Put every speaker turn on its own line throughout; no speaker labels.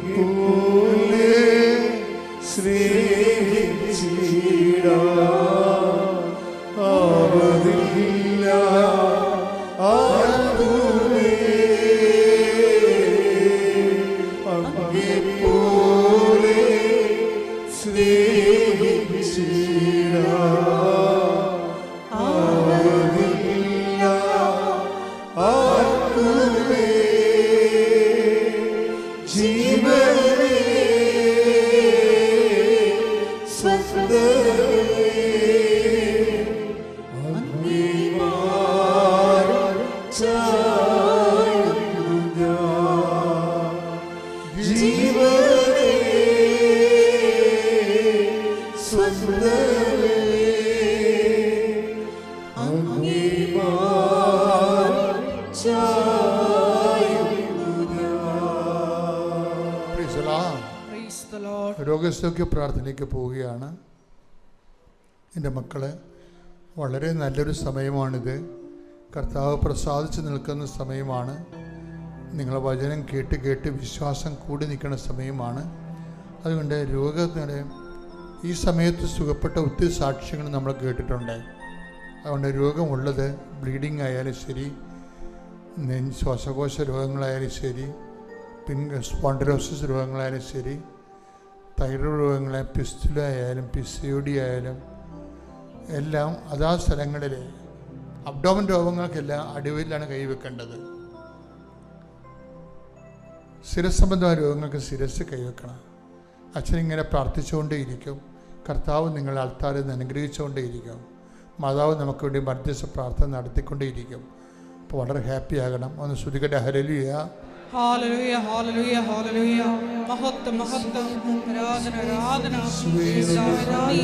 അങ്ങെപ്പോലെ സ്നേഹിച്ചിടാ
രോഗസൗഖ്യ പ്രാർത്ഥനയ്ക്ക് പോവുകയാണ്. എന്റെ മക്കളെ വളരെ നല്ലൊരു സമയമാണിത്. കർത്താവ് പ്രസാദിച്ച് നിൽക്കുന്ന സമയമാണ്. നിങ്ങളെ വചനം കേട്ട് കേട്ട് വിശ്വാസം കൂടി നിൽക്കുന്ന സമയമാണ്. അതുകൊണ്ട് രോഗത്തിന് ഈ സമയത്ത് സുഖപ്പെട്ട ഒത്തിരി സാക്ഷ്യങ്ങൾ നമ്മൾ കേട്ടിട്ടുണ്ട്. അതുകൊണ്ട് രോഗമുള്ളത് ബ്ലീഡിങ് ആയാലും ശരി ശ്വാസകോശ രോഗങ്ങളായാലും ശരി പിൻ സ്പോണ്ടിലോസിസ് രോഗങ്ങളായാലും ശരി തൈറോയ്ഡ് രോഗങ്ങളെ പിസ്തുല ആയാലും ആയാലും എല്ലാം അതാ സ്ഥലങ്ങളിൽ അബ്ഡോമൻ രോഗങ്ങൾക്കെല്ലാം അടിവയിലാണ് കൈവെക്കേണ്ടത്. ശിരസ് സംബന്ധമായ രോഗങ്ങൾക്ക് ശിരസ് കൈവെക്കണം. അച്ഛനിങ്ങനെ പ്രാർത്ഥിച്ചുകൊണ്ടേയിരിക്കും. കർത്താവ് നിങ്ങൾ അൾത്താരിൽ നിന്ന് അനുഗ്രഹിച്ചുകൊണ്ടേയിരിക്കും. മാതാവ് നമുക്ക് വേണ്ടി മധ്യസ്ഥ പ്രാർത്ഥന നടത്തിക്കൊണ്ടേയിരിക്കും. അപ്പോൾ വളരെ ഹാപ്പി ആകണം. ഒന്ന് ശ്രുതികട്ടെ ഹരലിയ
Hallelujah, hallelujah, hallelujah. മഹത്വം മഹത്വം ആരാധന ആരാധന യേശുവേ, നന്ദി.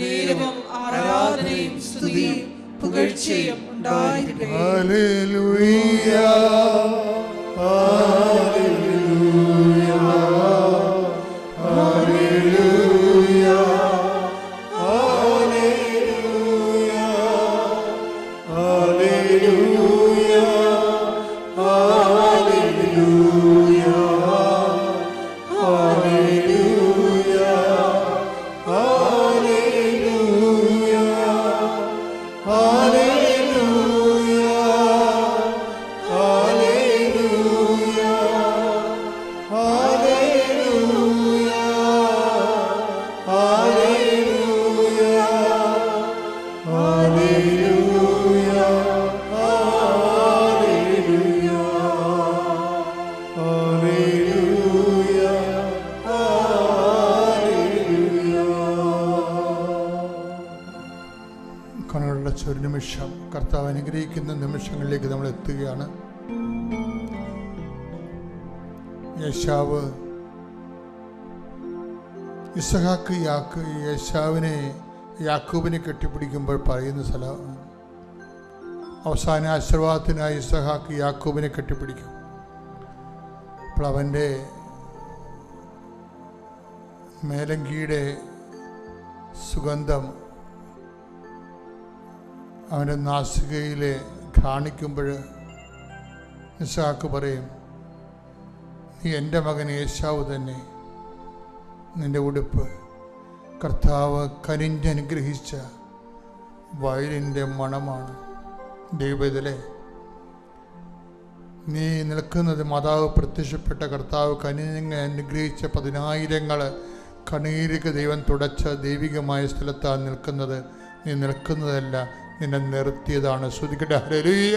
നേരവും ആരാധനയും സ്തുതിയും പുകഴ്ചയും ഉണ്ടായിരിക്കട്ടെ
ഹല്ലേലൂയ. നടത്തുകയാണ് യേശാവ് ഇസഹാക്ക് യാക്ക് യേശാവിനെ യാക്കൂബിനെ കെട്ടിപ്പിടിക്കുമ്പോൾ പറയുന്ന സ്ഥലം അവസാന ആശീർവാദത്തിനായി ഇസഹാക്ക് യാക്കൂബിനെ കെട്ടിപ്പിടിക്കും. അപ്പോൾ അവന്റെ മേലങ്കിയുടെ സുഗന്ധം അവന്റെ നാസികയിൽ കാണിക്കുമ്പോൾ ഇസഹാക്ക് പറയും നീ എന്റെ മകൻ യേശാവ് തന്നെ. നിന്റെ ഉടുപ്പ് കർത്താവ് കരിഞ്ചനുഗ്രഹിച്ച വയലിന്റെ മണമാണ്. ദൈവത്തിലെ നീ നിൽക്കുന്നത് മാതാവ് പ്രത്യക്ഷപ്പെട്ട കർത്താവ് കനിഞ്ഞ അനുഗ്രഹിച്ച പതിനായിരങ്ങൾ കണ്ണീരിക്ക് ദൈവം തുടച്ച ദൈവികമായ സ്ഥലത്താണ് നിൽക്കുന്നത്. നീ നിൽക്കുന്നതല്ല നിന്നെ നിർത്തിയതാണ്. ശ്രുതിക്കട്ടെ ഹല്ലേലൂയ.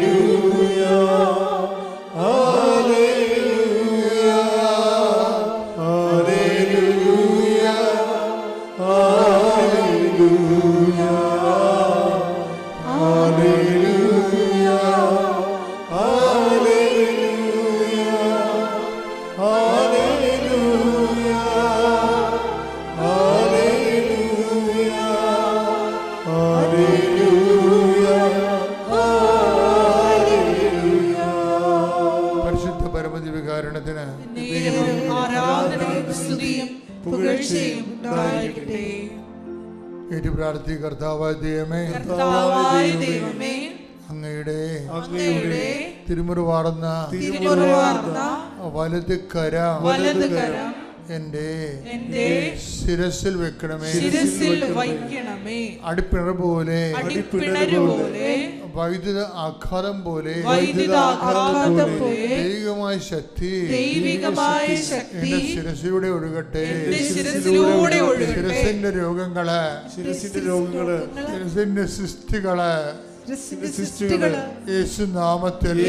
പ്രാർത്ഥി കർത്താവായ ദൈവമേ അങ്ങയുടെ
അങ്ങയുടെ
തിരുമുറുവാർന്ന വലത് കര
വലത് കരം
എന്റെ
എന്റെ
ശിരസിൽ വെക്കണമേ.
ശിരസിൽ വയ്ക്കണമേ.
അടിപ്പിണർ പോലെ
അടിപ്പിണർ പോലെ
വൈദ്യുത ആഘാതം പോലെ ദൈവികമായ ശക്തി
ദൈവികമായ ശക്തി
എന്റെ ശിരസിലൂടെ ഒഴുകട്ടെ.
ശിരസിലൂടെ ഒഴുകട്ടെ.
ശിരസിന്റെ രോഗങ്ങൾ
ശിരസിന്റെ രോഗങ്ങൾ
ശിരസിന്റെ സൃഷ്ടികൾ
യേശുനാമത്തിൽ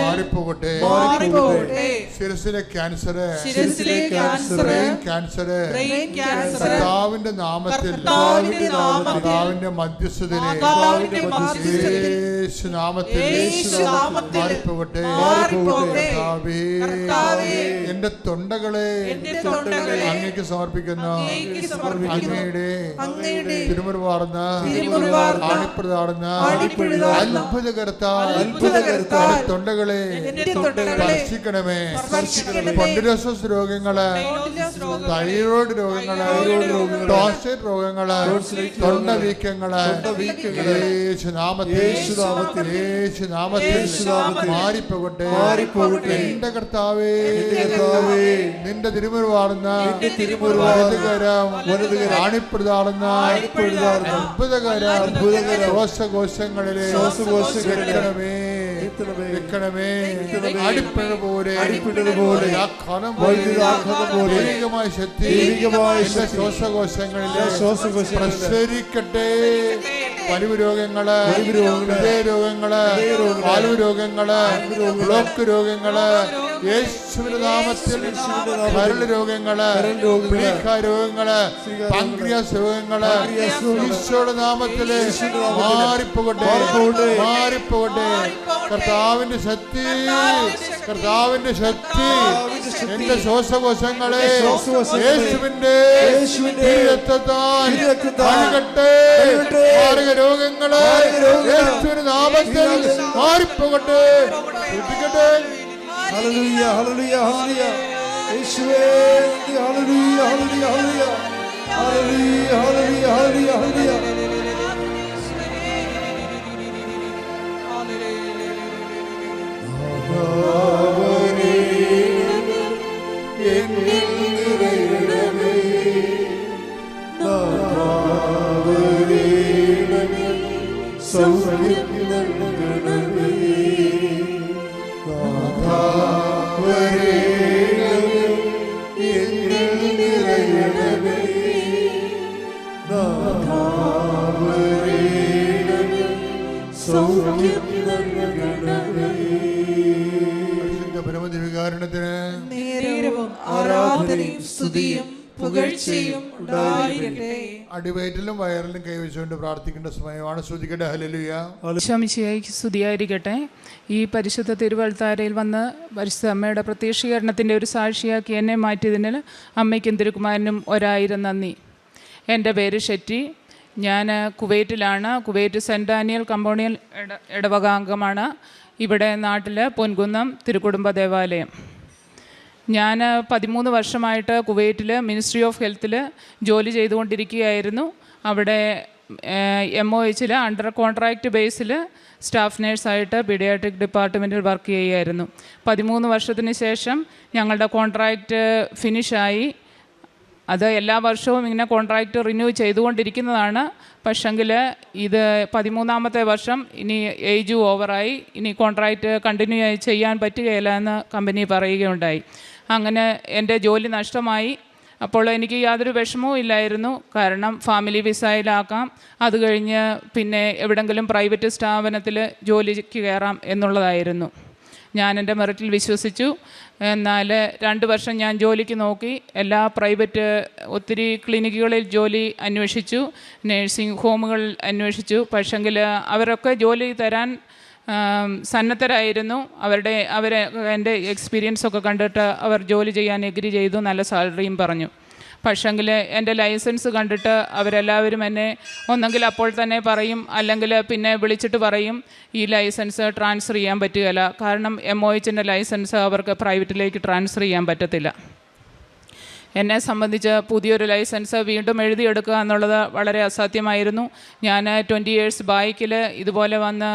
മാറിപ്പോകട്ടെ.
മാറിപ്പോകട്ടെ.
ശിരസിലെ cancer
ശിരസിലെ cancer
brain cancer
brain cancer
കർത്താവിന്റെ നാമത്തിൽ.
കർത്താവിന്റെ നാമത്തിൽ.
കർത്താവിന്റെ മധ്യസ്ഥതയിലെ
കർത്താവിന്റെ
മാറിപ്പോകട്ടെ.
മാറിപ്പോകട്ടെ.
കർത്താവേ,
എന്റെ
എന്റെ തൊണ്ടകളെ
തൊണ്ടകളെ
അങ്ങേക്ക് സമർപ്പിക്കുന്നു. അങ്ങയുടെ
അങ്ങയുടെ
തിരുമുറുവാർന്ന
തിരുമുറുവാർന്ന
ആണിപ്രതാടുന്ന അത്ഭുതകർത്താൽ തൊണ്ടകളെ സ്പർശിക്കണമേ. പൊണ്ടിലോസസ് രോഗങ്ങൾ തൈറോയ്ഡ് രോഗങ്ങൾ ടോൺസിറ്റ് രോഗങ്ങൾ തൊണ്ട
വീക്കങ്ങൾ.
മാറിപ്പോകട്ടെ. എന്റെ കർത്താവേ നിന്റെ തിരുമുറിവാർന്ന വലതുകരം അത്ഭുതകരം
അത്ഭുതകരം
ശ്വാസകോശങ്ങളിലെ
ശ്വാസകോശങ്ങളിലെ
വെക്കണമേ. അടിപ്പിണ പോലെ
പോലെ വൈദ്യുതാഘാതം പോലെ
ദൈവികമായ ശക്തി
ദൈവികമായ
ശ്വാസകോശങ്ങളിലെ പ്രസരിക്കട്ടെ. വലിവ്
രോഗങ്ങൾ
ഹൃദയ രോഗങ്ങൾ രോഗങ്ങൾ
രോഗങ്ങൾ,
ബ്ലോക്ക് രോഗങ്ങൾ യേശുവിന്റെ നാമത്തിൽ കരൾ രോഗങ്ങൾ രോഗങ്ങൾ പാങ്ക്രിയാസ് രോഗങ്ങൾ ഈശോയുടെ നാമത്തിൽ മാറിപ്പോകട്ടെ
മാറിപ്പോകട്ടെ.
കർത്താവിന്റെ ശക്തി കർത്താവിന്റെ ശക്തി. എന്റെ ശ്വാസകോശങ്ങളെ യേശുവിന്റെ
യേശുവിന്റെ
രക്തത്താൽ
തിരുരക്തത്താൽ
കഴുകട്ടെ
കഴുകട്ടെ.
മാരക
രോഗങ്ങൾ
യേശുവിന്റെ നാമത്തിൽ മാറിപ്പോകട്ടെ. ശ്രദ്ധിക്കട്ടെ.
ഹല്ലേലൂയ ഹല്ലേലൂയ ഹല്ലേലൂയ യേശുവേ നന്ദി. ഹല്ലേലൂയ ഹല്ലേലൂയ ഹല്ലേലൂയ ഹല്ലേലൂയ ഹല്ലേലൂയ ഹല്ലേലൂയ ഹല്ലേലൂയ എന്നിൽ നാഥാവരേണമേ സൗഖ്യം പരമദിവികാരണത്തിന് നേരവും
ആരാധനയും സ്തുതിയും
അടിവയറ്റിലും വയറിലും കൈവച്ചുകൊണ്ട് പ്രാർത്ഥിക്കേണ്ട സമയമാണ്.
ശ്രുതികട്ടെ സ്തുതിയായിരിക്കട്ടെ. ഈ പരിശുദ്ധ തിരുവൽത്താരയിൽ വന്ന് പരിശുദ്ധ അമ്മയുടെ പ്രത്യക്ഷീകരണത്തിന്റെ ഒരു സാക്ഷിയാക്കി എന്നെ മാറ്റിയതിന് അമ്മയ്ക്കും തിരുക്കുമാരനും ഒരായിരം നന്ദി. എന്റെ പേര് ഷെറ്റി. ഞാൻ കുവൈറ്റിലാണ്. കുവൈറ്റ് സെന്റ് ഡാനിയൽ കമ്പോണിയൽ ഇട ഇടവകാംഗമാണ്. ഇവിടെ നാട്ടിൽ പൊൻകുന്നം തിരുക്കുടുംബ ദേവാലയം. ഞാൻ പതിമൂന്ന് വർഷമായിട്ട് കുവൈറ്റിൽ മിനിസ്ട്രി ഓഫ് ഹെൽത്തിൽ ജോലി ചെയ്തുകൊണ്ടിരിക്കുകയായിരുന്നു. അവിടെ എം ഒ എച്ചിൽ അണ്ടർ കോൺട്രാക്റ്റ് ബേസിൽ സ്റ്റാഫ് നേഴ്സായിട്ട് പീഡിയാട്രിക് ഡിപ്പാർട്ട്മെന്റിൽ വർക്ക് ചെയ്യുകയായിരുന്നു പതിമൂന്ന് വർഷത്തിന് ശേഷം ഞങ്ങളുടെ കോൺട്രാക്റ്റ് ഫിനിഷായി. അത് എല്ലാ വർഷവും ഇങ്ങനെ കോൺട്രാക്റ്റ് റിന്യൂ ചെയ്തുകൊണ്ടിരിക്കുന്നതാണ്. പക്ഷെങ്കിൽ ഇത് പതിമൂന്നാമത്തെ വർഷം ഇനി ഏജ് ഓവറായി ഇനി കോൺട്രാക്റ്റ് കണ്ടിന്യൂ ചെയ്യാൻ പറ്റുകയില്ല എന്ന് കമ്പനി പറയുകയുണ്ടായി. അങ്ങനെ എന്റെ ജോലി നഷ്ടമായി. അപ്പോൾ എനിക്ക് യാതൊരു വിഷമവും ഇല്ലായിരുന്നു. കാരണം ഫാമിലി വിസയിലാക്കാം അത് കഴിഞ്ഞ് പിന്നെ എവിടെങ്കിലും പ്രൈവറ്റ് സ്ഥാപനത്തിൽ ജോലിക്ക് കയറാം എന്നുള്ളതായിരുന്നു. ഞാൻ എന്റെ മെറിറ്റിൽ വിശ്വസിച്ചു. എന്നാൽ രണ്ട് വർഷം ഞാൻ ജോലിക്ക് നോക്കി. എല്ലാ പ്രൈവറ്റ് ഒത്തിരി ക്ലിനിക്കുകളിൽ ജോലി അന്വേഷിച്ചു. നേഴ്സിംഗ് ഹോമുകൾ അന്വേഷിച്ചു. പക്ഷെങ്കിൽ അവരൊക്കെ ജോലി തരാൻ സന്നദ്ധരായിരുന്നു. അവരുടെ അവരെ എന്റെ എക്സ്പീരിയൻസൊക്കെ കണ്ടിട്ട് അവർ ജോലി ചെയ്യാൻ എഗ്രി ചെയ്തു. നല്ല സാലറിയും പറഞ്ഞു. പക്ഷെങ്കിൽ എന്റെ ലൈസൻസ് കണ്ടിട്ട് അവരെല്ലാവരും എന്നെ ഒന്നെങ്കിൽ അപ്പോൾ തന്നെ പറയും അല്ലെങ്കിൽ പിന്നെ വിളിച്ചിട്ട് പറയും ഈ ലൈസൻസ് ട്രാൻസ്ഫർ ചെയ്യാൻ പറ്റുകയില്ല. കാരണം എം ഒ എച്ചിന്റെ ലൈസൻസ് അവർക്ക് പ്രൈവറ്റിലേക്ക് ട്രാൻസ്ഫർ ചെയ്യാൻ പറ്റത്തില്ല. എന്നെ സംബന്ധിച്ച് പുതിയൊരു ലൈസൻസ് വീണ്ടും എഴുതിയെടുക്കുക എന്നുള്ളത് വളരെ അസാധ്യമായിരുന്നു. ഞാൻ ട്വന്റി ഇയേഴ്സ് ബൈക്കിൽ ഇതുപോലെ വന്ന്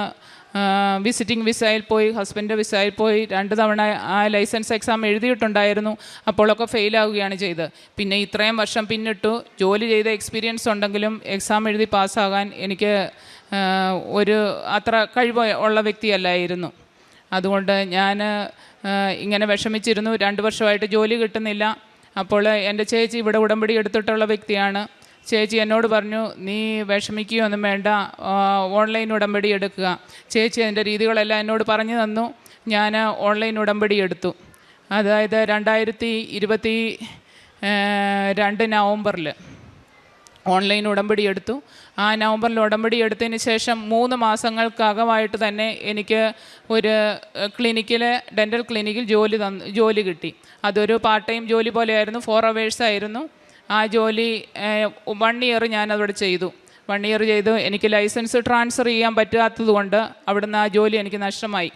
വിസിറ്റിംഗ് വിസയിൽ പോയി ഹസ്ബൻഡ് വിസയിൽ പോയി രണ്ട് തവണ ആ ലൈസൻസ് എക്സാം എഴുതിയിട്ടുണ്ടായിരുന്നു അപ്പോഴൊക്കെ ഫെയിലാവുകയാണ് ചെയ്തത്. പിന്നെ ഇത്രയും വർഷം പിന്നിട്ടു ജോലി ചെയ്ത എക്സ്പീരിയൻസ് ഉണ്ടെങ്കിലും എക്സാം എഴുതി പാസ്സാകാൻ എനിക്ക് ഒരു അത്ര കഴിവ് ഉള്ള വ്യക്തിയല്ലായിരുന്നു. അതുകൊണ്ട് ഞാൻ ഇങ്ങനെ വിഷമിച്ചിരുന്നു. രണ്ട് വർഷമായിട്ട് ജോലി കിട്ടുന്നില്ല. അപ്പോൾ എന്റെ ചേച്ചി ഇവിടെ ഉടമ്പടി എടുത്തിട്ടുള്ള വ്യക്തിയാണ്. ചേച്ചി എന്നോട് പറഞ്ഞു നീ വിഷമിക്കുകയൊന്നും വേണ്ട ഓൺലൈൻ ഉടമ്പടി എടുക്കുക. ചേച്ചി അതിന്റെ രീതികളെല്ലാം എന്നോട് പറഞ്ഞു തന്നു. ഞാൻ ഓൺലൈൻ ഉടമ്പടി എടുത്തു. അതായത് രണ്ടായിരത്തി ഇരുപത്തി രണ്ട് നവംബറിൽ ഓൺലൈൻ ഉടമ്പടി എടുത്തു. ആ നവംബറിൽ ഉടമ്പടി എടുത്തതിന് ശേഷം മൂന്ന് മാസങ്ങൾക്കകമായിട്ട് തന്നെ എനിക്ക് ഒരു ക്ലിനിക്കിൽ ഡെന്റൽ ക്ലിനിക്കിൽ ജോലി തന്നു ജോലി കിട്ടി. അതൊരു പാർട്ട് ടൈം ജോലി പോലെയായിരുന്നു ഫോർ അവേഴ്സ് ആയിരുന്നു ആ ജോലി വൺ ഇയർ ഞാൻ അവിടെ ചെയ്തു. വൺ ഇയർ ചെയ്തു. എനിക്ക് ലൈസൻസ് ട്രാൻസ്ഫർ ചെയ്യാൻ പറ്റാത്തത് കൊണ്ട് അവിടുന്ന് ആ ജോലി എനിക്ക് നഷ്ടമായി.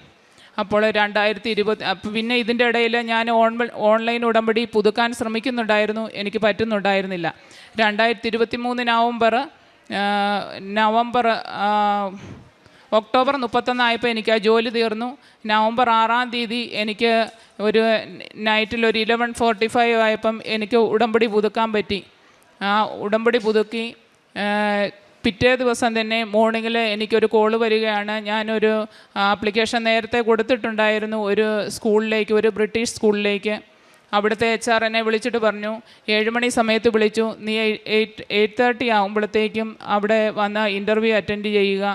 അപ്പോൾ രണ്ടായിരത്തി ഇരുപത് പിന്നെ ഇതിന്റെ ഇടയിൽ ഞാൻ ഓൺ ഓൺലൈൻ ഉടമ്പടി പുതുക്കാൻ ശ്രമിക്കുന്നുണ്ടായിരുന്നു. എനിക്ക് പറ്റുന്നുണ്ടായിരുന്നില്ല. രണ്ടായിരത്തി ഇരുപത്തി മൂന്ന് നവംബർ നവംബർ ഒക്ടോബർ മുപ്പത്തൊന്നായപ്പോൾ എനിക്ക് ആ ജോലി തീർന്നു. നവംബർ ആറാം തീയതി എനിക്ക് ഒരു നൈറ്റിൽ ഒരു ഇലവൻ ഫോർട്ടി ഫൈവ് ആയപ്പം എനിക്ക് ഉടമ്പടി പുതുക്കാൻ പറ്റി. ആ ഉടമ്പടി പുതുക്കി പിറ്റേ ദിവസം തന്നെ മോർണിംഗിൽ എനിക്കൊരു കോൾ വരികയാണ്. ഞാനൊരു ആപ്ലിക്കേഷൻ നേരത്തെ കൊടുത്തിട്ടുണ്ടായിരുന്നു ഒരു സ്കൂളിലേക്ക് ഒരു ബ്രിട്ടീഷ് സ്കൂളിലേക്ക് അവിടുത്തെ എച്ച് ആർ എന്നെ വിളിച്ചിട്ട് പറഞ്ഞു ഏഴുമണി സമയത്ത് വിളിച്ചു. നീ എയ്റ്റ് എയ്റ്റ് തേർട്ടി ആകുമ്പോഴത്തേക്കും അവിടെ വന്ന് ഇന്റർവ്യൂ അറ്റൻഡ് ചെയ്യുക.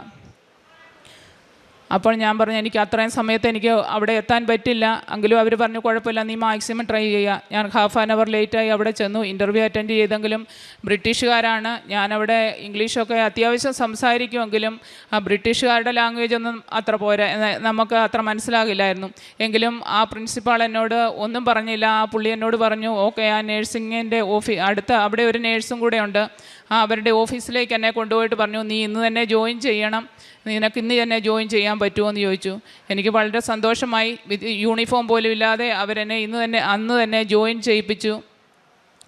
അപ്പോൾ ഞാൻ പറഞ്ഞു എനിക്ക് അത്രയും സമയത്ത് എനിക്ക് അവിടെ എത്താൻ പറ്റില്ല. എങ്കിലും അവർ പറഞ്ഞു കുഴപ്പമില്ല നീ മാക്സിമം ട്രൈ ചെയ്യുക. ഞാൻ ഹാഫ് ആൻ അവർ ലേറ്റായി അവിടെ ചെന്നു. ഇന്റർവ്യൂ അറ്റൻഡ് ചെയ്തെങ്കിലും ബ്രിട്ടീഷുകാരാണ്. ഞാനവിടെ ഇംഗ്ലീഷൊക്കെ അത്യാവശ്യം സംസാരിക്കുമെങ്കിലും ആ ബ്രിട്ടീഷുകാരുടെ ലാംഗ്വേജ് ഒന്നും അത്ര പോരാ നമുക്ക് അത്ര മനസ്സിലാകില്ലായിരുന്നു. എങ്കിലും ആ പ്രിൻസിപ്പാൾ എന്നോട് ഒന്നും പറഞ്ഞില്ല. ആ പുള്ളി എന്നോട് പറഞ്ഞു ഓക്കെ ആ നേഴ്സിങ്ങിന്റെ ഓഫീ അടുത്ത അവിടെ ഒരു നേഴ്സും കൂടെ ഉണ്ട്. അവരുടെ ഓഫീസിലേക്ക് എന്നെ കൊണ്ടുപോയിട്ട് പറഞ്ഞു നീ ഇന്ന് തന്നെ ജോയിൻ ചെയ്യണം. നിനക്ക് ഇന്ന് തന്നെ ജോയിൻ ചെയ്യാൻ പറ്റുമോ എന്ന് ചോദിച്ചു. എനിക്ക് വളരെ സന്തോഷമായി. യൂണിഫോം പോലും ഇല്ലാതെ അവരെന്നെ ഇന്ന് തന്നെ അന്ന് തന്നെ ജോയിൻ ചെയ്യിപ്പിച്ചു.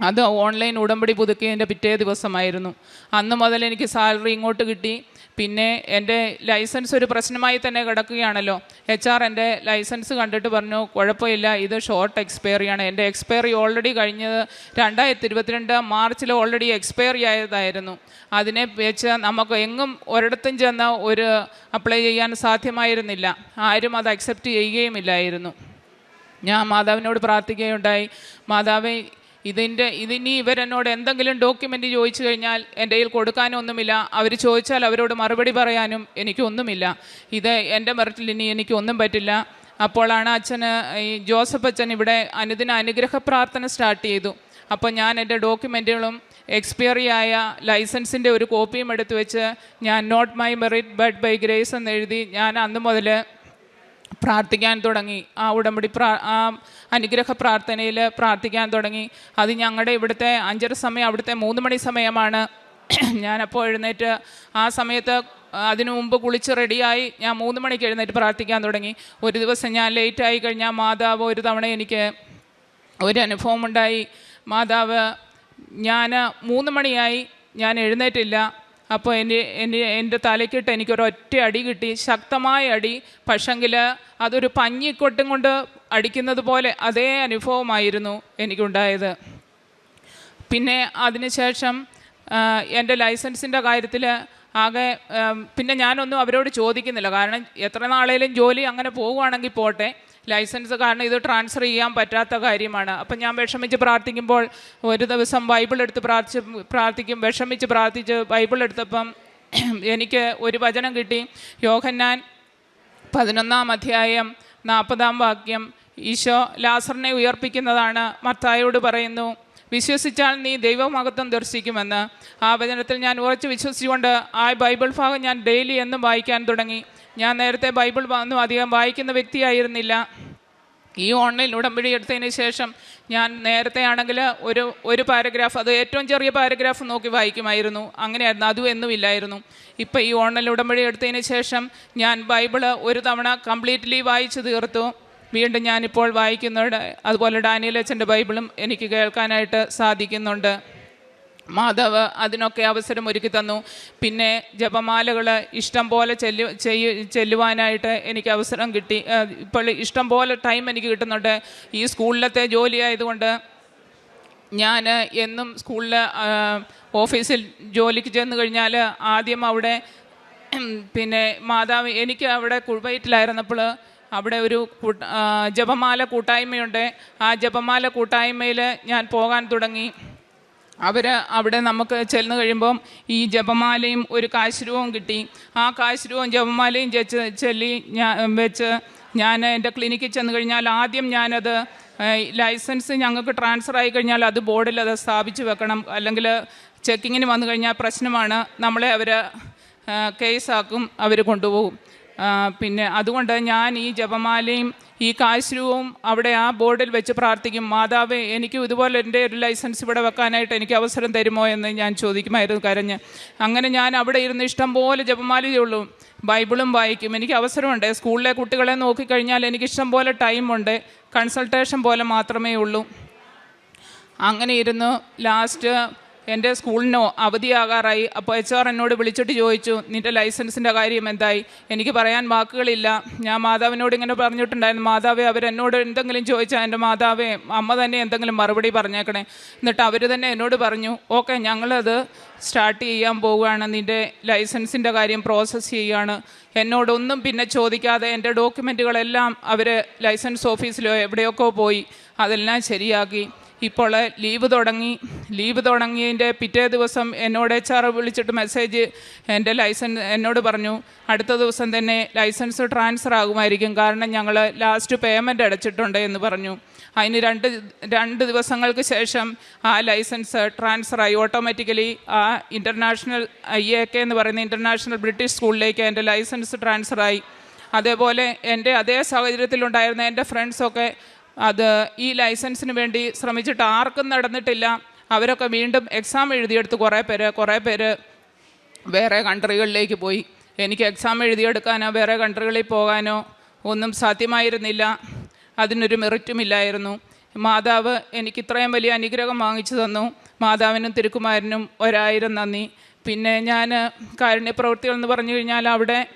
അത് ഓൺലൈൻ ഉടമ്പടി പുതുക്കിയതിന്റെ പിറ്റേ ദിവസമായിരുന്നു. അന്ന് മുതൽ എനിക്ക് സാലറി ഇങ്ങോട്ട് കിട്ടി. പിന്നെ എന്റെ ലൈസൻസ് ഒരു പ്രശ്നമായി തന്നെ കിടക്കുകയാണല്ലോ. എച്ച് ആർ എന്റെ ലൈസൻസ് കണ്ടിട്ട് പറഞ്ഞു കുഴപ്പമില്ല ഇത് ഷോർട്ട് എക്സ്പയറിയാണ് എന്റെ എക്സ്പയറി ഓൾറെഡി കഴിഞ്ഞത് രണ്ടായിരത്തി ഇരുപത്തിരണ്ട് മാർച്ചിൽ ഓൾറെഡി എക്സ്പയറി ആയതായിരുന്നു. അതിനെ വെച്ച് നമുക്ക് എങ്ങും ഒരിടത്തും ചെന്ന് ഒരു അപ്ലൈ ചെയ്യാൻ സാധ്യമായിരുന്നില്ല. ആരും അത് അക്സെപ്റ്റ് ചെയ്യുകയുമില്ലായിരുന്നു. ഞാൻ മാതാവിനോട് പ്രാർത്ഥിക്കുകയുണ്ടായി. മാതാവേ ഇതിന്റെ ഇതിനി ഇവരെന്നോട് എന്തെങ്കിലും ഡോക്യുമെന്റ് ചോദിച്ചു കഴിഞ്ഞാൽ എന്റെ കയ്യിൽ കൊടുക്കാനൊന്നുമില്ല. അവർ ചോദിച്ചാൽ അവരോട് മറുപടി പറയാനും എനിക്കൊന്നുമില്ല. ഇത് എന്റെ മെറിറ്റിൽ ഇനി എനിക്കൊന്നും പറ്റില്ല. അപ്പോഴാണ് അച്ഛന് ഈ ജോസഫ് അച്ഛൻ ഇവിടെ അനുദിന അനുഗ്രഹ പ്രാർത്ഥന സ്റ്റാർട്ട് ചെയ്തു. അപ്പോൾ ഞാൻ എന്റെ ഡോക്യുമെന്റുകളും എക്സ്പയറി ആയ ലൈസൻസിന്റെ ഒരു കോപ്പിയും എടുത്തു വെച്ച് ഞാൻ not my merit but by grace എന്ന് എഴുതി ഞാൻ അന്ന് മുതൽ പ്രാർത്ഥിക്കാൻ തുടങ്ങി. ആ ഉടമ്പടി പ്രാ ആ അനുഗ്രഹ പ്രാർത്ഥനയിൽ പ്രാർത്ഥിക്കാൻ തുടങ്ങി. അത് ഞങ്ങളുടെ ഇവിടുത്തെ അഞ്ചര സമയം അവിടുത്തെ മൂന്ന് മണി സമയമാണ്. ഞാനപ്പോൾ എഴുന്നേറ്റ് ആ സമയത്ത് അതിനു മുമ്പ് കുളിച്ച് റെഡിയായി ഞാൻ മൂന്ന് മണിക്ക് എഴുന്നേറ്റ് പ്രാർത്ഥിക്കാൻ തുടങ്ങി. ഒരു ദിവസം ഞാൻ ലേറ്റായി കഴിഞ്ഞാൽ മാതാവ് ഒരു തവണ എനിക്ക് ഒരു അനുഭവമുണ്ടായി. മാതാവ് ഞാൻ മൂന്ന് മണിയായി ഞാൻ എഴുന്നേറ്റില്ല. അപ്പോൾ എന്റെ എന്റെ എന്റെ തലയ്ക്കിട്ട് എനിക്കൊരൊറ്റ അടി കിട്ടി. ശക്തമായ അടി. പക്ഷെങ്കിൽ അതൊരു പഞ്ഞിക്കൊട്ടും കൊണ്ട് അടിക്കുന്നത് പോലെ അതേ അനുഭവമായിരുന്നു എനിക്കുണ്ടായത്. പിന്നെ അതിനുശേഷം എന്റെ ലൈസൻസിന്റെ കാര്യത്തിൽ ആകെ പിന്നെ ഞാനൊന്നും അവരോട് ചോദിക്കുന്നില്ല. കാരണം എത്ര നാളേലും ജോലി അങ്ങനെ പോവുകയാണെങ്കിൽ പോട്ടെ. ലൈസൻസ് കാരണം ഇത് ട്രാൻസ്ഫർ ചെയ്യാൻ പറ്റാത്ത കാര്യമാണ്. അപ്പം ഞാൻ വിഷമിച്ച് പ്രാർത്ഥിക്കുമ്പോൾ ഒരു ദിവസം ബൈബിൾ എടുത്ത് പ്രാർത്ഥിച്ച് പ്രാർത്ഥിക്കും. വിഷമിച്ച് പ്രാർത്ഥിച്ച് ബൈബിൾ എടുത്തപ്പം എനിക്ക് ഒരു വചനം കിട്ടി. യോഹന്നാൻ പതിനൊന്നാം അധ്യായം നാൽപ്പതാം വാക്യം ഈശോ ലാസറിനെ ഉയർപ്പിക്കുന്നതാണ് മത്തായോട് പറയുന്നു വിശ്വസിച്ചാൽ നീ ദൈവമഹത്വം ദർശിക്കുമെന്ന്. ആ വചനത്തിൽ ഞാൻ ഉറച്ചു വിശ്വസിച്ചുകൊണ്ട് ആ ബൈബിൾ ഭാഗം ഞാൻ ഡെയിലി എന്നും വായിക്കാൻ തുടങ്ങി. ഞാൻ നേരത്തെ ബൈബിൾ ഒന്നും അധികം വായിക്കുന്ന വ്യക്തിയായിരുന്നില്ല. ഈ ഓൺലൈൻ ഉടമ്പടി എടുത്തതിന് ശേഷം ഞാൻ നേരത്തെ ആണെങ്കിൽ ഒരു ഒരു പാരഗ്രാഫ് അത് ഏറ്റവും ചെറിയ പാരഗ്രാഫ് നോക്കി വായിക്കുമായിരുന്നു. അങ്ങനെയായിരുന്നു അതും എന്നുമില്ലായിരുന്നു ഇപ്പം ഈ ഓൺലൈൻ ഉടമ്പടി എടുത്തതിന് ശേഷം ഞാൻ ബൈബിൾ ഒരു തവണ കംപ്ലീറ്റ്ലി വായിച്ചു തീർത്തു. വീണ്ടും ഞാനിപ്പോൾ വായിക്കുന്നുണ്ട് അതുപോലെ ഡാനിയൽ അച്ഛന്റെ ബൈബിളും എനിക്ക് കേൾക്കാനായിട്ട് സാധിക്കുന്നുണ്ട്. മാധവ് അതിനൊക്കെ അവസരം ഒരുക്കി തന്നു. പിന്നെ ജപമാലകൾ ഇഷ്ടം പോലെ ചെല്ലു ചെല്ലുവാനായിട്ട് എനിക്ക് അവസരം കിട്ടി. ഇപ്പോൾ ഇഷ്ടം പോലെ ടൈം എനിക്ക് കിട്ടുന്നുണ്ട്. ഈ സ്കൂളിലത്തെ ജോലി ആയതുകൊണ്ട് ഞാൻ എന്നും സ്കൂളിൽ ഓഫീസിൽ ജോലിക്ക് ചെന്ന് കഴിഞ്ഞാൽ ആദ്യം അവിടെ പിന്നെ മാതാവ് എനിക്ക് അവിടെ കുഴുവയറ്റിലായിരുന്നപ്പോൾ അവിടെ ഒരു ജപമാല കൂട്ടായ്മയുണ്ട്. ആ ജപമാല കൂട്ടായ്മയിൽ ഞാൻ പോകാൻ തുടങ്ങി. അവർ അവിടെ നമുക്ക് ചെന്ന് കഴിയുമ്പം ഈ ജപമാലയും ഒരു കാശ്രൂവും കിട്ടി. ആ കാശ്രൂവും ജപമാലയും ചെച്ച് ചെല്ലി ഞാൻ വെച്ച് ഞാൻ എന്റെ ക്ലിനിക്കിൽ ചെന്ന് കഴിഞ്ഞാൽ ആദ്യം ഞാനത് ലൈസൻസ് ഞങ്ങൾക്ക് ട്രാൻസ്ഫർ ആയി കഴിഞ്ഞാൽ അത് ബോർഡിൽ അത് സ്ഥാപിച്ച് വെക്കണം. അല്ലെങ്കിൽ ചെക്കിങ്ങിന് വന്നു കഴിഞ്ഞാൽ പ്രശ്നമാണ്. നമ്മളെ അവർ കേസാക്കും അവർ കൊണ്ടുപോകും. പിന്നെ അതുകൊണ്ട് ഞാൻ ഈ ജപമാലയും ഈ കാശ്രൂവും അവിടെ ആ ബോർഡിൽ വെച്ച് പ്രാർത്ഥിക്കും മാതാവ് എനിക്ക് ഇതുപോലെ എന്റെ ഒരു ലൈസൻസ് ഇവിടെ വെക്കാനായിട്ട് എനിക്ക് അവസരം തരുമോ എന്ന് ഞാൻ ചോദിക്കുമായിരുന്നു കരഞ്ഞ്. അങ്ങനെ ഞാൻ അവിടെ ഇരുന്ന് ഇഷ്ടം പോലെ ജപമാലയുള്ളൂ ബൈബിളും വായിക്കും. എനിക്ക് അവസരമുണ്ട്. സ്കൂളിലെ കുട്ടികളെ നോക്കിക്കഴിഞ്ഞാൽ എനിക്ക് ഇഷ്ടം പോലെ ടൈമുണ്ട് കൺസൾട്ടേഷൻ പോലെ മാത്രമേ ഉള്ളൂ. അങ്ങനെ ഇരുന്നു ലാസ്റ്റ് എന്റെ സ്കൂളിനോ അവധിയാകാറായി. അപ്പോൾ എച്ച് ആർ എന്നോട് വിളിച്ചിട്ട് ചോദിച്ചു നിന്റെ ലൈസൻസിന്റെ കാര്യം എന്തായി? എനിക്ക് പറയാൻ വാക്കുകളില്ല. ഞാൻ മാതാവിനോട് ഇങ്ങനെ പറഞ്ഞിട്ടുണ്ടായിരുന്നു. മാതാവേ അവരെന്നോട് എന്തെങ്കിലും ചോദിച്ചാൽ എന്റെ മാതാവേ അമ്മ തന്നെ എന്തെങ്കിലും മറുപടി പറഞ്ഞേക്കണേ. എന്നിട്ട് അവർ തന്നെ എന്നോട് പറഞ്ഞു ഓക്കെ ഞങ്ങളത് സ്റ്റാർട്ട് ചെയ്യാൻ പോവുകയാണ്. നിന്റെ ലൈസൻസിന്റെ കാര്യം പ്രോസസ്സ് ചെയ്യുകയാണ്. എന്നോടൊന്നും പിന്നെ ചോദിക്കാതെ എന്റെ ഡോക്യുമെന്റുകളെല്ലാം അവർ ലൈസൻസ് ഓഫീസിലോ എവിടെയൊക്കെ പോയി. അതെല്ലാം ശരിയാക്കി. ഇപ്പോൾ ലീവ് തുടങ്ങി. ലീവ് തുടങ്ങിയതിന്റെ പിറ്റേ ദിവസം എന്നോട് എച്ച് ആർ വിളിച്ചിട്ട് മെസ്സേജ് എന്റെ ലൈസൻസ് എന്നോട് പറഞ്ഞു അടുത്ത ദിവസം തന്നെ ലൈസൻസ് ട്രാൻസ്ഫർ ആകുമായിരിക്കും. കാരണം ഞങ്ങൾ ലാസ്റ്റ് പേയ്മെന്റ് അടച്ചിട്ടുണ്ട് എന്ന് പറഞ്ഞു. അതിന് രണ്ട് രണ്ട് ദിവസങ്ങൾക്ക് ശേഷം ആ ലൈസൻസ് ട്രാൻസ്ഫറായി ഓട്ടോമാറ്റിക്കലി ആ ഇന്റർനാഷണൽ ഐ എ കെ എന്ന് പറയുന്ന ഇന്റർനാഷണൽ ബ്രിട്ടീഷ് സ്കൂളിലേക്ക് എന്റെ ലൈസൻസ് ട്രാൻസ്ഫറായി അതേപോലെ എന്റെ അതേ സാഹചര്യത്തിലുണ്ടായിരുന്ന എന്റെ ഫ്രണ്ട്സൊക്കെ അത് ഈ ലൈസൻസിന് വേണ്ടി ശ്രമിച്ചിട്ട് ആർക്കും നടന്നിട്ടില്ല. അവരൊക്കെ വീണ്ടും എക്സാം എഴുതിയെടുത്ത് കുറേ പേര് കുറേ പേര് വേറെ കൺട്രികളിലേക്ക് പോയി. എനിക്ക് എക്സാം എഴുതിയെടുക്കാനോ വേറെ കൺട്രികളിൽ പോകാനോ ഒന്നും സാധ്യമായിരുന്നില്ല. അതിനൊരു മെറിറ്റുമില്ലായിരുന്നു മാതാവ് എനിക്ക് ഇത്രയും വലിയ അനുഗ്രഹം വാങ്ങിച്ചു തന്നു. മാതാവിനും തിരുക്കുമാരനും ഒരായിരം നന്ദി. പിന്നെ ഞാൻ കാരുണ്യപ്രവൃത്തികൾ എന്ന് പറഞ്ഞു കഴിഞ്ഞാൽ അവിടെ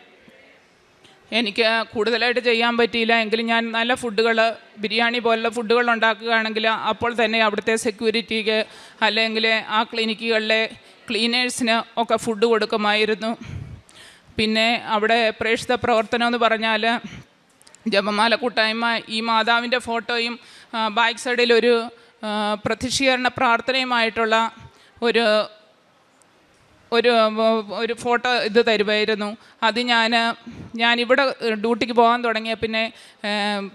എനിക്ക് കൂടുതലായിട്ട് ചെയ്യാൻ പറ്റിയില്ല. എങ്കിലും ഞാൻ നല്ല ഫുഡുകൾ ബിരിയാണി പോലുള്ള ഫുഡുകൾ ഉണ്ടാക്കുകയാണെങ്കിൽ അപ്പോൾ തന്നെ അവിടുത്തെ സെക്യൂരിറ്റിക്ക് അല്ലെങ്കിൽ ആ ക്ലിനിക്കുകളിലെ ക്ലീനേഴ്സിന് ഒക്കെ ഫുഡ് കൊടുക്കുമായിരുന്നു. പിന്നെ അവിടെ പ്രേക്ഷിത പ്രവർത്തനം എന്ന് പറഞ്ഞാൽ ജപമാല കൂട്ടായ്മ ഈ മാതാവിന്റെ ഫോട്ടോയും ബാക്ക് സൈഡിൽ ഒരു പ്രതിഷീകരണ പ്രാർത്ഥനയുമായിട്ടുള്ള ഒരു ഒരു ഒരു ഫോട്ടോ ഇത് തരുമായിരുന്നു. അത് ഞാൻ ഞാനിവിടെ ഡ്യൂട്ടിക്ക് പോകാൻ തുടങ്ങിയ പിന്നെ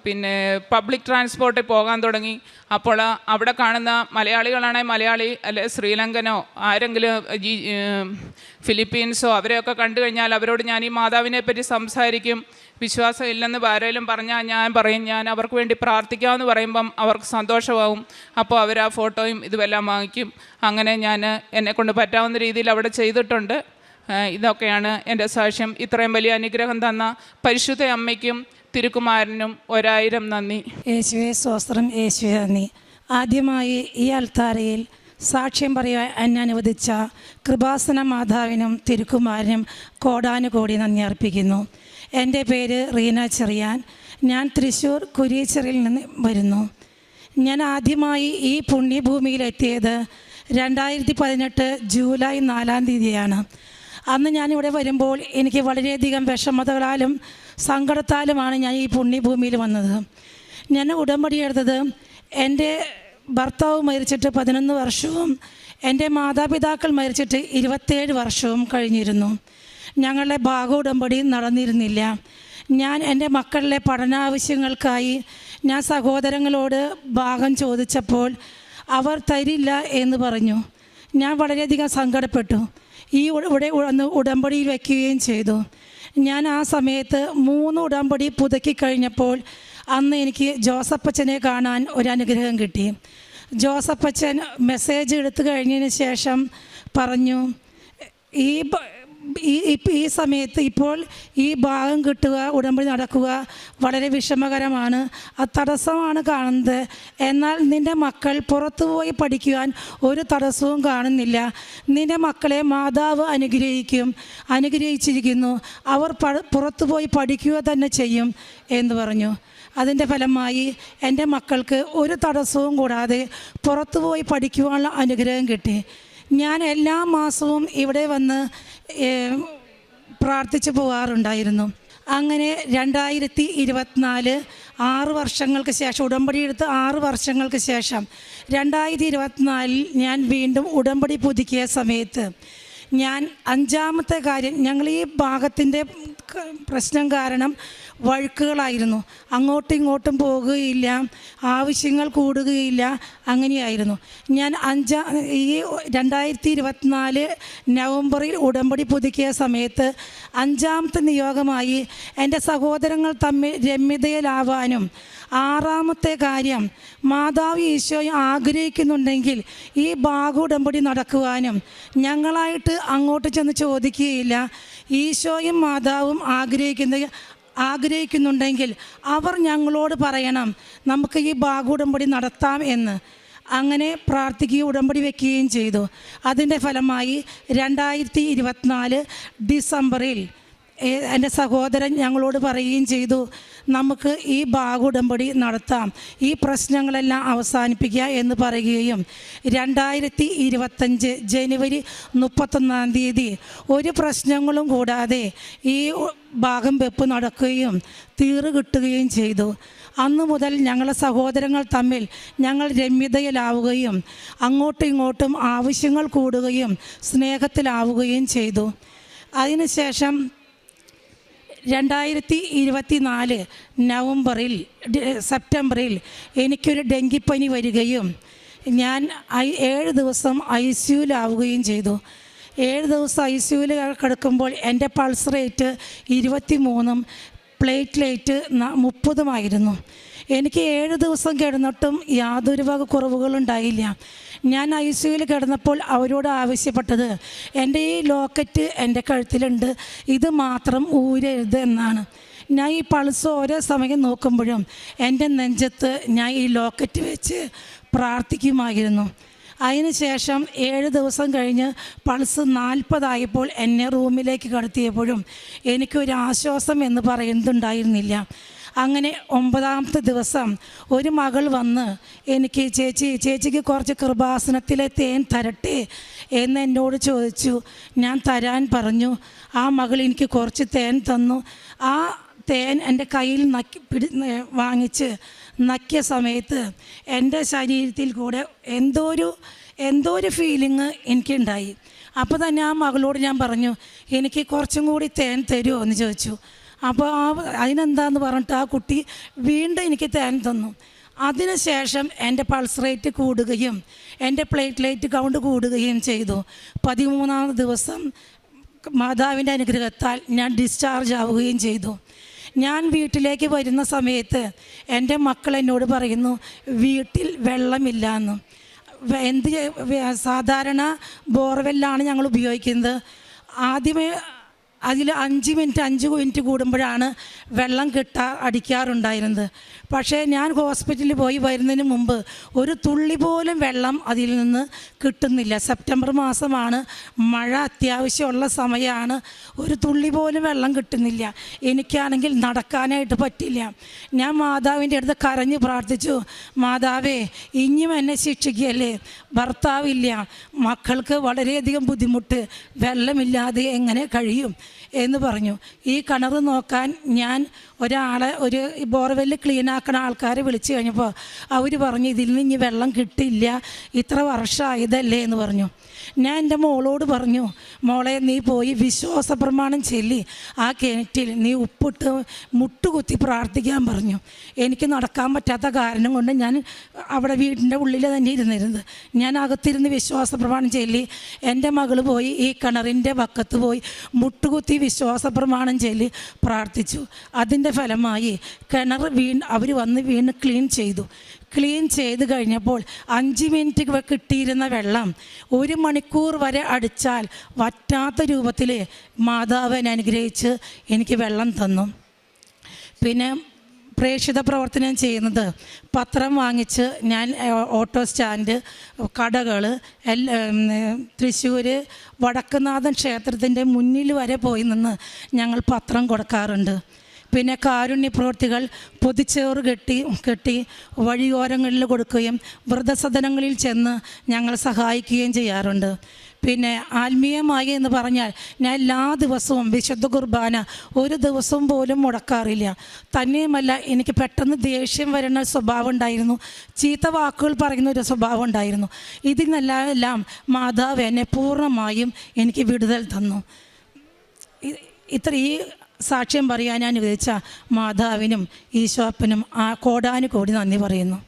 പിന്നെ പബ്ലിക് ട്രാൻസ്പോർട്ടിൽ പോകാൻ തുടങ്ങി. അപ്പോൾ അവിടെ കാണുന്ന മലയാളികളാണെങ്കിൽ മലയാളി അല്ലെ ശ്രീലങ്കനോ ആരെങ്കിലും ജി ഫിലിപ്പീൻസോ അവരെയൊക്കെ കണ്ടു കഴിഞ്ഞാൽ അവരോട് ഞാൻ ഈ മാതാവിനെ പറ്റി സംസാരിക്കും. വിശ്വാസം ഇല്ലെന്ന് ആരെങ്കിലും പറഞ്ഞാൽ ഞാൻ പറയും. ഞാൻ അവർക്ക് വേണ്ടി പ്രാർത്ഥിക്കാമെന്ന് പറയുമ്പം അവർക്ക് സന്തോഷമാവും. അപ്പോൾ അവർ ആ ഫോട്ടോയും ഇതുമെല്ലാം വാങ്ങിക്കും. അങ്ങനെ ഞാൻ എന്നെക്കൊണ്ട് പറ്റാവുന്ന രീതിയിൽ അവിടെ ചെയ്തിട്ടുണ്ട്. ഇതൊക്കെയാണ് എന്റെ സാക്ഷ്യം. ഇത്രയും വലിയ അനുഗ്രഹം തന്ന പരിശുദ്ധ അമ്മയ്ക്കും തിരുക്കുമാരനും ഒരായിരം നന്ദി.
യേശുവെ സ്വസ്ത്രം യേശുവെ നന്ദി. ആദ്യമായി ഈ അൽത്താരയിൽ സാക്ഷ്യം പറയാൻ എന്നെ അനുവദിച്ച കൃപാസന മാതാവിനും തിരുക്കുമാരനും കോടാനുകോടി നന്ദി അർപ്പിക്കുന്നു. എന്റെ പേര് റീന ചെറിയാൻ. ഞാൻ തൃശ്ശൂർ കുരിയച്ചെറിയിൽ നിന്ന് വരുന്നു. ഞാൻ ആദ്യമായി ഈ പുണ്യഭൂമിയിലെത്തിയത് രണ്ടായിരത്തി പതിനെട്ട് ജൂലൈ നാലാം തീയതിയാണ്. അന്ന് ഞാനിവിടെ വരുമ്പോൾ എനിക്ക് വളരെയധികം വിഷമതകളാലും സങ്കടത്താലുമാണ് ഞാൻ ഈ പുണ്യഭൂമിയിൽ വന്നത്. ഞാൻ ഉടമ്പടി എടുത്തത് എന്റെ ഭർത്താവ് മരിച്ചിട്ട് പതിനൊന്ന് വർഷവും എന്റെ മാതാപിതാക്കൾ മരിച്ചിട്ട് ഇരുപത്തേഴ് വർഷവും കഴിഞ്ഞിരുന്നു. ഞങ്ങളുടെ ഭാഗ ഉടമ്പടി നടന്നിരുന്നില്ല. ഞാൻ എന്റെ മക്കളുടെ പഠനാവശ്യങ്ങൾക്കായി ഞാൻ സഹോദരങ്ങളോട് ഭാഗം ചോദിച്ചപ്പോൾ അവർ തരില്ല എന്ന് പറഞ്ഞു. ഞാൻ വളരെയധികം സങ്കടപ്പെട്ടു. ഈ ഇവിടെ ഉടമ്പടിയിൽ വയ്ക്കുകയും ചെയ്തു. ഞാൻ ആ സമയത്ത് മൂന്ന് ഉടമ്പടി പുതുക്കി കഴിഞ്ഞപ്പോൾ അന്ന് എനിക്ക് ജോസഫച്ചനെ കാണാൻ ഒരു അനുഗ്രഹം കിട്ടി. ജോസഫച്ചൻ മെസ്സേജ് എടുത്തു കഴിഞ്ഞതിന് ശേഷം പറഞ്ഞു ഈ ഈ ഈ സമയത്ത് ഇപ്പോൾ ഈ ഭാഗം കിട്ടുക ഉടമ്പടി നടക്കുക വളരെ വിഷമകരമാണ്. ആ തടസ്സമാണ് കാണുന്നത്. എന്നാൽ നിന്റെ മക്കൾ പുറത്തു പോയി പഠിക്കുവാൻ ഒരു തടസ്സവും കാണുന്നില്ല. നിന്റെ മക്കളെ മാതാവ് അനുഗ്രഹിക്കും അനുഗ്രഹിച്ചിരിക്കുന്നു. അവർ പുറത്തു പോയി പഠിക്കുക തന്നെ ചെയ്യും എന്ന് പറഞ്ഞു. അതിന്റെ ഫലമായി എന്റെ മക്കൾക്ക് ഒരു തടസ്സവും കൂടാതെ പുറത്തുപോയി പഠിക്കുവാനുള്ള അനുഗ്രഹം കിട്ടി. ഞാൻ എല്ലാ മാസവും ഇവിടെ വന്ന് പ്രാർത്ഥിച്ചു പോകാറുണ്ടായിരുന്നു അങ്ങനെ രണ്ടായിരത്തി ഇരുപത്തിനാല് ആറ് വർഷങ്ങൾക്ക് ശേഷം ഉടമ്പടി എടുത്ത് ആറ് വർഷങ്ങൾക്ക് ശേഷം രണ്ടായിരത്തി ഇരുപത്തിനാലിൽ ഞാൻ വീണ്ടും ഉടമ്പടി പുതുക്കിയ സമയത്ത് ഞാൻ അഞ്ചാമത്തെ കാര്യം ഞങ്ങൾ ഈ ഭാഗത്തിന്റെ പ്രശ്നം കാരണം വഴുക്കുകളായിരുന്നു. അങ്ങോട്ടും ഇങ്ങോട്ടും പോകുകയില്ല. ആവശ്യങ്ങൾ കൂടുകയില്ല. അങ്ങനെയായിരുന്നു. ഞാൻ അഞ്ചാ ഈ രണ്ടായിരത്തി ഇരുപത്തിനാല് നവംബറിൽ ഉടമ്പടി പുതുക്കിയ സമയത്ത് അഞ്ചാമത്തെ നിയോഗമായി എന്റെ സഹോദരങ്ങൾ തമ്മിൽ രമ്യതയിലാവാനും ആറാമത്തെ കാര്യം മാതാവ് ഈശോയും ആഗ്രഹിക്കുന്നുണ്ടെങ്കിൽ ഈ ഭാഗ ഉടമ്പടി നടക്കുവാനും ഞങ്ങളായിട്ട് അങ്ങോട്ട് ചെന്ന് ചോദിക്കുകയില്ല. ഈശോയും മാതാവും ആഗ്രഹിക്കുന്ന ആഗ്രഹിക്കുന്നുണ്ടെങ്കിൽ അവർ ഞങ്ങളോട് പറയണം നമുക്ക് ഈ ഭാഗുടമ്പടി നടത്താം എന്ന്. അങ്ങനെ പ്രാർത്ഥിക്കുകയും ഉടമ്പടി വെക്കുകയും ചെയ്തു. അതിന്റെ ഫലമായി രണ്ടായിരത്തി ഡിസംബറിൽ എന്റെ സഹോദരൻ ഞങ്ങളോട് പറയുകയും ചെയ്തു നമുക്ക് ഈ ഭാഗ ഉടമ്പടി നടത്താം. ഈ പ്രശ്നങ്ങളെല്ലാം അവസാനിപ്പിക്കുക എന്ന് പറയുകയും. രണ്ടായിരത്തി ഇരുപത്തഞ്ച് ജനുവരി മുപ്പത്തൊന്നാം തീയതി ഒരു പ്രശ്നങ്ങളും കൂടാതെ ഈ ഭാഗം വെപ്പ് നടക്കുകയും തീറ് കിട്ടുകയും ചെയ്തു. അന്നു മുതൽ ഞങ്ങളെ സഹോദരങ്ങൾ തമ്മിൽ ഞങ്ങൾ രമ്യതയിലാവുകയും അങ്ങോട്ടും ഇങ്ങോട്ടും ആവശ്യങ്ങൾ കൂടുകയും സ്നേഹത്തിലാവുകയും ചെയ്തു. അതിനുശേഷം രണ്ടായിരത്തി ഇരുപത്തി നാല് നവംബറിൽ സെപ്റ്റംബറിൽ എനിക്കൊരു ഡെങ്കിപ്പനി വരികയും ഞാൻ ഐ ഏഴ് ദിവസം ഐ സിയുലാവുകയും ചെയ്തു. ഏഴ് ദിവസം ഐ സിയുൽ കിടക്കുമ്പോൾ എന്റെ പൾസ് റേറ്റ് ഇരുപത്തി മൂന്നും പ്ലേറ്റ്ലേറ്റ് മുപ്പതുമായിരുന്നു. എനിക്ക് ഏഴ് ദിവസം കിടന്നിട്ടും യാതൊരു വക കുറവുകളുണ്ടായില്ല ഞാൻ ഐ സിയുയിൽ കിടന്നപ്പോൾ അവരോട് ആവശ്യപ്പെട്ടത് എന്റെ ഈ ലോക്കറ്റ് എന്റെ കഴുത്തിലുണ്ട് ഇത് മാത്രം ഊരരുത് എന്നാണ്. ഞാൻ ഈ പൾസ് ഓരോ സമയം നോക്കുമ്പോഴും എന്റെ നെഞ്ചത്ത് ഞാൻ ഈ ലോക്കറ്റ് വെച്ച് പ്രാർത്ഥിക്കുമായിരുന്നു. അതിനുശേഷം ഏഴ് ദിവസം കഴിഞ്ഞ് പൾസ് നാൽപ്പതായപ്പോൾ എന്നെ റൂമിലേക്ക് കടത്തിയപ്പോഴും എനിക്കൊരു ആശ്വാസം എന്ന് പറയുന്നുണ്ടായിരുന്നില്ല. അങ്ങനെ ഒമ്പതാമത്തെ ദിവസം ഒരു മകൾ വന്ന് എനിക്ക് ചേച്ചി ചേച്ചിക്ക് കുറച്ച് കൃപാസനത്തിലെ തേൻ തരട്ടെ എന്ന് എന്നോട് ചോദിച്ചു. ഞാൻ തരാൻ പറഞ്ഞു. ആ മകൾ എനിക്ക് കുറച്ച് തേൻ തന്നു. ആ തേൻ എന്റെ കയ്യിൽ നക്കി പിടി വാങ്ങിച്ച് നക്കിയ സമയത്ത് എന്റെ ശരീരത്തിൽ കൂടെ എന്തോ ഒരു എന്തോ ഒരു ഫീലിങ് എനിക്കുണ്ടായി. അപ്പോൾ തന്നെ ആ മകളോട് ഞാൻ പറഞ്ഞു എനിക്ക് കുറച്ചും കൂടി തേൻ തരുമോ എന്ന് ചോദിച്ചു. അപ്പോൾ ആ അതിനെന്താന്ന് പറഞ്ഞിട്ട് ആ കുട്ടി വീണ്ടും എനിക്ക് തേൻ തന്നു. അതിനുശേഷം എന്റെ പൾസ് റേറ്റ് കൂടുകയും എന്റെ പ്ലേറ്റ്ലേറ്റ് കൗണ്ട് കൂടുകയും ചെയ്തു. പതിമൂന്നാം ദിവസം മാതാവിന്റെ അനുഗ്രഹത്താൽ ഞാൻ ഡിസ്ചാർജ് ആവുകയും ചെയ്തു. ഞാൻ വീട്ടിലേക്ക് വരുന്ന സമയത്ത് എന്റെ മക്കൾ എന്നോട് പറയുന്നു വീട്ടിൽ വെള്ളമില്ല എന്ന്. എന്ത് സാധാരണ ബോർവെല്ലാണ് ഞങ്ങൾ ഉപയോഗിക്കുന്നത്. ആദ്യമേ അതിൽ അഞ്ച് മിനിറ്റ് അഞ്ച് മിനിറ്റ് കൂടുമ്പോഴാണ് വെള്ളം കിട്ടാ അടിക്കാറുണ്ടായിരുന്നത്. പക്ഷേ ഞാൻ ഹോസ്പിറ്റലിൽ പോയി വരുന്നതിന് മുമ്പ് ഒരു തുള്ളി പോലും വെള്ളം അതിൽ നിന്ന് കിട്ടുന്നില്ല. സെപ്റ്റംബർ മാസമാണ് മഴ അത്യാവശ്യമുള്ള സമയമാണ് ഒരു തുള്ളി പോലും വെള്ളം കിട്ടുന്നില്ല. എനിക്കാണെങ്കിൽ നടക്കാനായിട്ട് പറ്റില്ല. ഞാൻ മാതാവിന്റെ അടുത്ത് കരഞ്ഞ് പ്രാർത്ഥിച്ചു മാതാവേ ഇനിയും എന്നെ ശിക്ഷിക്കുകയല്ലേ ഭർത്താവില്ല. മക്കൾക്ക് വളരെയധികം ബുദ്ധിമുട്ട്. വെള്ളമില്ലാതെ എങ്ങനെ കഴിയും? എന്ന് പറഞ്ഞു. ഈ കിണർ നോക്കാൻ ഞാൻ ഒരാളെ ഒരു ബോർവെല്ല് ക്ലീൻ ആക്കണ ആൾക്കാരെ വിളിച്ചു കഴിഞ്ഞപ്പോൾ അവർ പറഞ്ഞു ഇതിൽ നിന്ന് ഇനി വെള്ളം കിട്ടില്ല ഇത്ര വർഷമായതല്ലേ എന്ന് പറഞ്ഞു. ഞാൻ എന്റെ മോളോട് പറഞ്ഞു മോളെ നീ പോയി വിശ്വാസ പ്രമാണം ചൊല്ലി ആ കിണറ്റിൽ നീ ഉപ്പിട്ട് മുട്ടുകുത്തി പ്രാർത്ഥിക്കാൻ പറഞ്ഞു. എനിക്ക് നടക്കാൻ പറ്റാത്ത കാരണം കൊണ്ട് ഞാൻ അവിടെ വീടിന്റെ ഉള്ളിൽ തന്നെ ഇരുന്നിരുന്നത്. ഞാൻ അകത്തിരുന്ന് വിശ്വാസ പ്രമാണം ചൊല്ലി എന്റെ മകൾ പോയി ഈ കിണറിന്റെ പക്കത്ത് പോയി മുട്ടുകുത്തി വിശ്വാസ പ്രമാണം ചൊല്ലി പ്രാർത്ഥിച്ചു. അതിന്റെ ഫലമായി കിണർ വീൺ അവർ വന്ന് വീണ് ക്ലീൻ ചെയ്തു. ക്ലീൻ ചെയ്ത് കഴിഞ്ഞപ്പോൾ അഞ്ച് മിനിറ്റ് കിട്ടിയിരുന്ന വെള്ളം ഒരു മണിക്കൂർ വരെ അടിച്ചാൽ വറ്റാത്ത രൂപത്തിൽ മാതാവൻ അനുഗ്രഹിച്ച് എനിക്ക് വെള്ളം തന്നു. പിന്നെ പ്രേക്ഷിത പ്രവർത്തനം ചെയ്യുന്നത്. പത്രം വാങ്ങിച്ച് ഞാൻ ഓട്ടോ സ്റ്റാൻഡ് കടകൾ തൃശ്ശൂർ വടക്കുനാഥൻ ക്ഷേത്രത്തിന്റെ മുന്നിൽ വരെ പോയി നിന്ന് ഞങ്ങൾ പത്രം കൊടുക്കാറുണ്ട്. പിന്നെ കാരുണ്യ പ്രവൃത്തികൾ പൊതിച്ചേറ് കെട്ടി കെട്ടി വഴിയോരങ്ങളിൽ കൊടുക്കുകയും വൃദ്ധസദനങ്ങളിൽ ചെന്ന് ഞങ്ങൾ സഹായിക്കുകയും ചെയ്യാറുണ്ട്. പിന്നെ ആത്മീയമായി എന്ന് പറഞ്ഞാൽ ഞാൻ എല്ലാ ദിവസവും വിശുദ്ധ കുർബാന ഒരു ദിവസം പോലും മുടക്കാറില്ല. തന്നെയുമല്ല എനിക്ക് പെട്ടെന്ന് ദേഷ്യം വരുന്ന സ്വഭാവം ഉണ്ടായിരുന്നു. ചീത്ത വാക്കുകൾ പറയുന്ന ഒരു സ്വഭാവം ഉണ്ടായിരുന്നു. ഇതിൽ നിന്നെല്ലാം മാതാവ് എന്നെ പൂർണമായും എനിക്ക് വിടുതൽ തന്നു. ഇത്ര ഈ സാക്ഷ്യം പറയാൻ ഞാൻ വിധിച്ച മാതാവിനും ഈശോപ്പനും ആ കോടാനുകോടി നന്ദി പറയുന്നു.